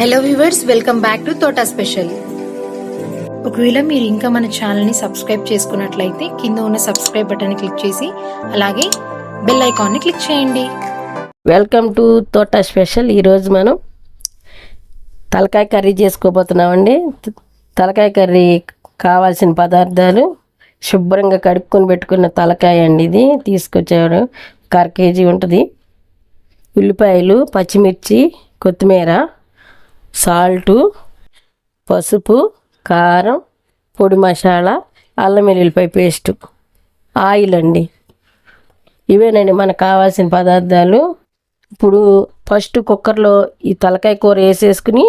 Hello viewers welcome back to Thota special ఒకవేళ మీరు ఇంకా మన ఛానల్ని సబ్స్క్రైబ్ చేసుకున్నట్లయితే కింద ఉన్న సబ్స్క్రైబ్ బటన్ క్లిక్ చేసి అలాగే బెల్ ఐకాన్ని క్లిక్ చేయండి. వెల్కమ్ టు తోట స్పెషల్ ఈరోజు మనం తలకాయ కర్రీ చేసుకోబోతున్నామండి. తలకాయ కర్రీ కావాల్సిన పదార్థాలు శుభ్రంగా కడుక్కొని పెట్టుకున్న తలకాయ అండి ఇది. తీసుకొచ్చాడు ఒక కేజీ ఉంటుంది. ఉల్లిపాయలు పచ్చిమిర్చి కొత్తిమీర సాల్టు పసుపు కారం పొడి మసాలా అల్లం వెల్లుల్లిపాయ పేస్టు. ఆయిల్ అండి ఇవేనండి మనకు కావాల్సిన పదార్థాలు. ఇప్పుడు ఫస్ట్ కుక్కర్లో ఈ తలకాయ కూర వేసేసుకుని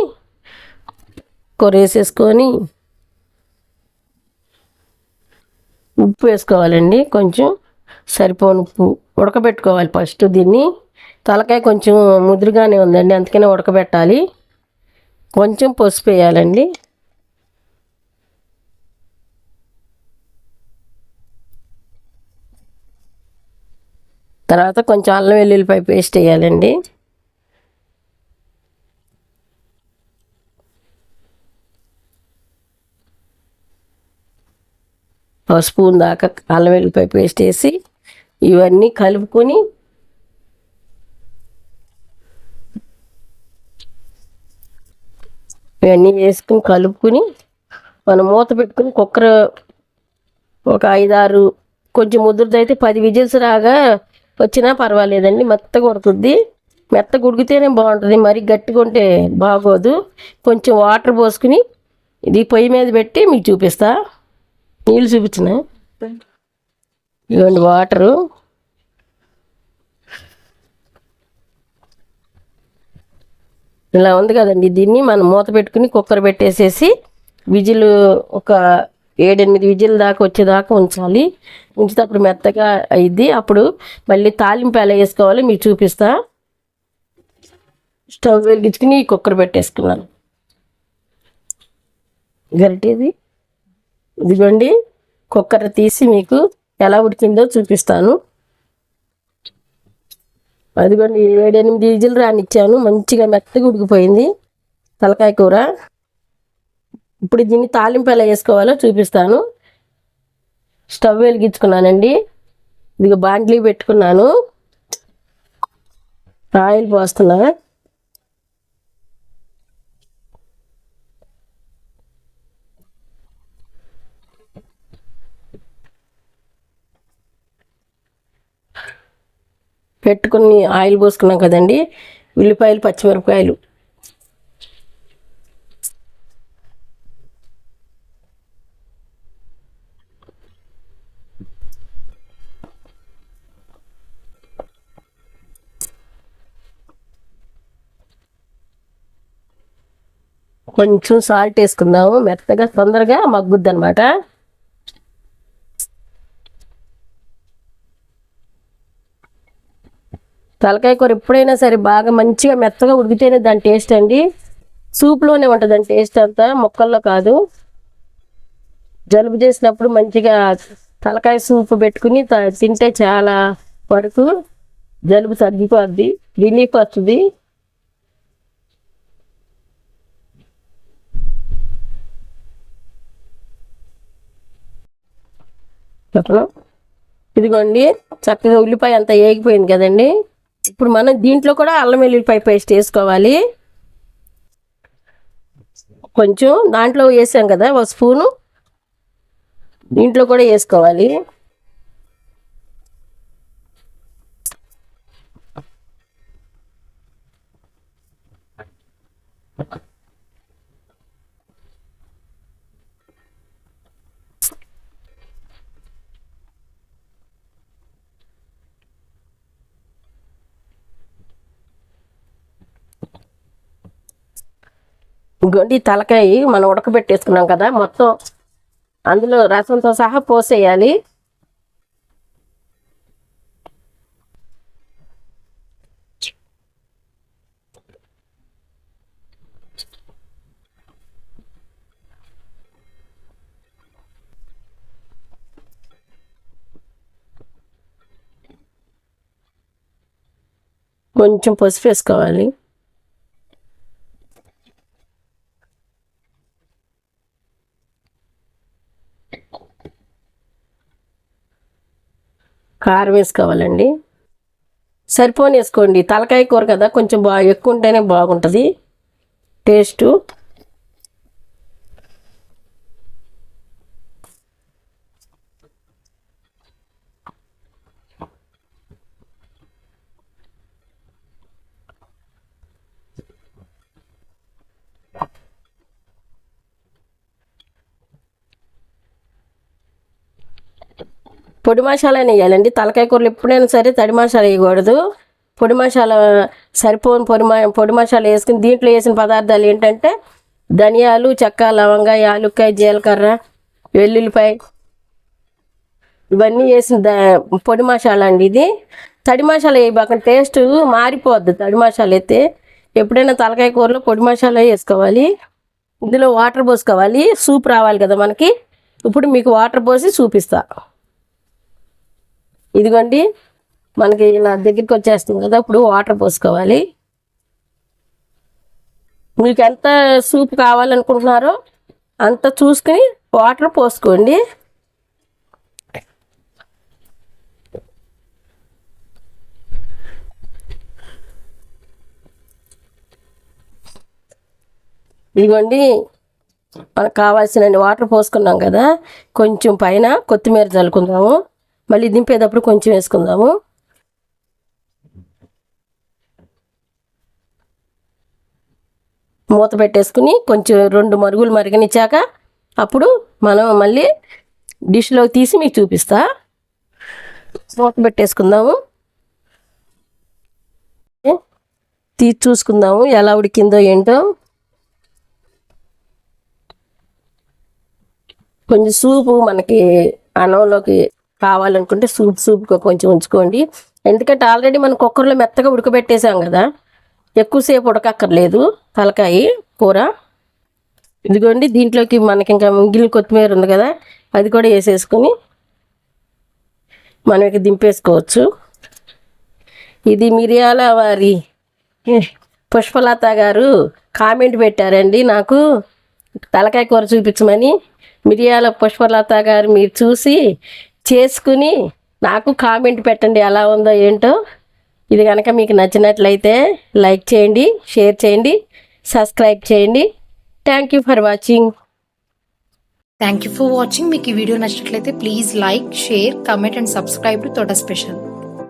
కూర వేసేసుకొని ఉప్పు వేసుకోవాలండి. కొంచెం సరిపోని ఉప్పు ఉడకబెట్టుకోవాలి ఫస్ట్ దీన్ని. తలకాయ కొంచెం ముదురుగానే ఉందండి అందుకనే ఉడకబెట్టాలి. కొంచెం పసుపు వేయాలండి. తర్వాత కొంచెం అల్లం వెల్లుల్లిపాయ పేస్ట్ వేయాలండి. ఒక స్పూన్ దాకా అల్లం వెల్లుల్లిపాయ పేస్ట్ వేసి ఇవన్నీ కలుపుకొని ఇవన్నీ వేసుకుని కలుపుకుని మనం మూత పెట్టుకుని కుక్కర్ ఒక ఐదారు కొంచెం ముదురుదైతే పది విజిల్స్ రాగా వచ్చినా పర్వాలేదండి మెత్తగా ఉడుకుద్ది. మెత్తగా ఉడికితేనే బాగుంటుంది మరి గట్టిగా ఉంటే బాగోదు. కొంచెం వాటర్ పోసుకుని ఇది పొయ్యి మీద పెట్టి మీకు చూపిస్తా. నీళ్ళు చూపించిన? ఇవ్వండి వాటరు. ఇలా ఉంది కదండి. దీన్ని మనం మూత పెట్టుకుని కుక్కర్ పెట్టేసేసి విజిల్ ఒక ఏడెనిమిది విజిల్ దాకా వచ్చేదాకా ఉంచాలి. ఉంచితే అప్పుడు మెత్తగా అయింది అప్పుడు మళ్ళీ తాలింపు ఎలా వేసుకోవాలి మీకు చూపిస్తా. స్టవ్ వెలిగించుకుని కుక్కర్ పెట్టేసుకున్నాను. గరిటేది. ఇదిగోండి. కుక్కర్ తీసి మీకు ఎలా ఉడికిందో చూపిస్తాను. అదిగోండి ఏడెనిమిది ఈజీలు రానిచ్చాను. మంచిగా మెత్తగా ఉడికిపోయింది తలకాయ కూర. ఇప్పుడు దీన్ని తాలింపు ఎలా వేసుకోవాలో చూపిస్తాను. స్టవ్ వెలిగించుకున్నానండి. ఇదిగో బాండ్లీ పెట్టుకున్నాను. ఆయిల్ పోస్తున్నా. పెట్టుకుని ఆయిల్ పోసుకున్నాం కదండి. ఉల్లిపాయలు పచ్చిమిరపకాయలు. కొంచెం సాల్ట్ వేసుకుందాము. మెత్తగా తొందరగా మగ్గుద్ది అనమాట తలకాయ కూర ఎప్పుడైనా సరే బాగా మంచిగా మెత్తగా ఉడికితేనే దాని టేస్ట్ అండి. సూప్లోనే ఉంటుంది దాని టేస్ట్ అంతా మొక్కల్లో కాదు. జలుబు చేసినప్పుడు మంచిగా తలకాయ సూప్ పెట్టుకుని తింటే చాలా వరకు జలుబు తగ్గిపోద్ది రిలీఫ్ వస్తుంది. ఇదిగోండి చక్కగా ఉల్లిపాయ అంతా ఏగిపోయింది కదండి. ఇప్పుడు మనం దీంట్లో కూడా అల్లం వెల్లుల్లిపాయ పేస్ట్ వేసుకోవాలి. కొంచెం దాంట్లో వేసాం కదా ఒక స్పూను. దీంట్లో కూడా వేసుకోవాలి. గొండి తలకాయ మనం ఉడకబెట్టేసుకున్నాం కదా మొత్తం అందులో రసంతో సహా పోసేయాలి. కొంచెం పసుపు వేసుకోవాలి. కారం వేసుకోవాలండి. సరిపోని వేసుకోండి తలకాయ కూర కదా కొంచెం బాగా ఎక్కువ ఉంటేనే బాగుంటుంది. టేస్టు. పొడి మసాలా వేయాలండి. తలకాయ కూరలు ఎప్పుడైనా సరే తడి మసాలా వేయకూడదు. పొడి మసాలా సరిపోని పొడి మ- పొడి మసాలా వేసుకుని దీంట్లో వేసిన పదార్థాలు ఏంటంటే ధనియాలు చెక్క లవంగా యాలుక్కాయ జీలకర్ర వెల్లుల్లిపాయ. ఇవన్నీ వేసిన పొడి మసాలా అండి ఇది. తడి మసాలా వేయబాక టేస్ట్ మారిపోద్ది తడి మసాలా అయితే. ఎప్పుడైనా తలకాయ కూరలో పొడి మసాలా వేసుకోవాలి. ఇందులో వాటర్ పోసుకోవాలి. సూప్ రావాలి కదా మనకి. ఇప్పుడు మీకు వాటర్ పోసి చూపిస్తాను ఇదిగోండి మనకి ఇలా దగ్గరికి వచ్చేస్తుంది కదా ఇప్పుడు వాటర్ పోసుకోవాలి. మీకు ఎంత సూప్ కావాలనుకుంటున్నారో అంత చూసుకుని వాటర్ పోసుకోండి. ఇదిగోండి మనకు కావాల్సిన వాటర్ పోసుకున్నాం కదా కొంచెం పైన కొత్తిమీర చల్లుకుందాము. మళ్ళీ దింపేటప్పుడు కొంచెం వేసుకుందాము. మూత పెట్టేసుకుని కొంచెం రెండు మరుగులు మరిగనిచ్చాక అప్పుడు మనం మళ్ళీ డిష్లో తీసి మీకు చూపిస్తా. మూత పెట్టేసుకుందాము. తీసి చూసుకుందాము ఎలా ఉడికిందో ఏంటో. కొంచెం సూపు మనకి అన్నంలోకి కావాలనుకుంటే సూప్ సూప్గా కొంచెం ఉంచుకోండి. ఎందుకంటే ఆల్రెడీ మనం కుక్కర్లో మెత్తగా ఉడకబెట్టేసాం కదా ఎక్కువసేపు ఉడకక్కర్లేదు తలకాయ కూర. ఇదిగోండి దీంట్లోకి మనకి ఇంకా మిగిలిన కొత్తిమీర ఉంది కదా అది కూడా వేసేసుకుని మనం ఇక దింపేసుకోవచ్చు. ఇది మిరియాల వారి పుష్పలత గారు కామెంట్ పెట్టారండి నాకు. తలకాయ కూర చూపించమని మిరియాల పుష్పలత గారు మీరు చూసి చేసుకుని నాకు కామెంట్ పెట్టండి ఎలా ఉందో ఏంటో. ఇది కనుక మీకు నచ్చినట్లయితే లైక్ చేయండి షేర్ చేయండి సబ్స్క్రైబ్ చేయండి. Thank you for watching thank you for watching మీకు ఈ వీడియో నచ్చినట్లయితే please like share comment and subscribe to Thota special.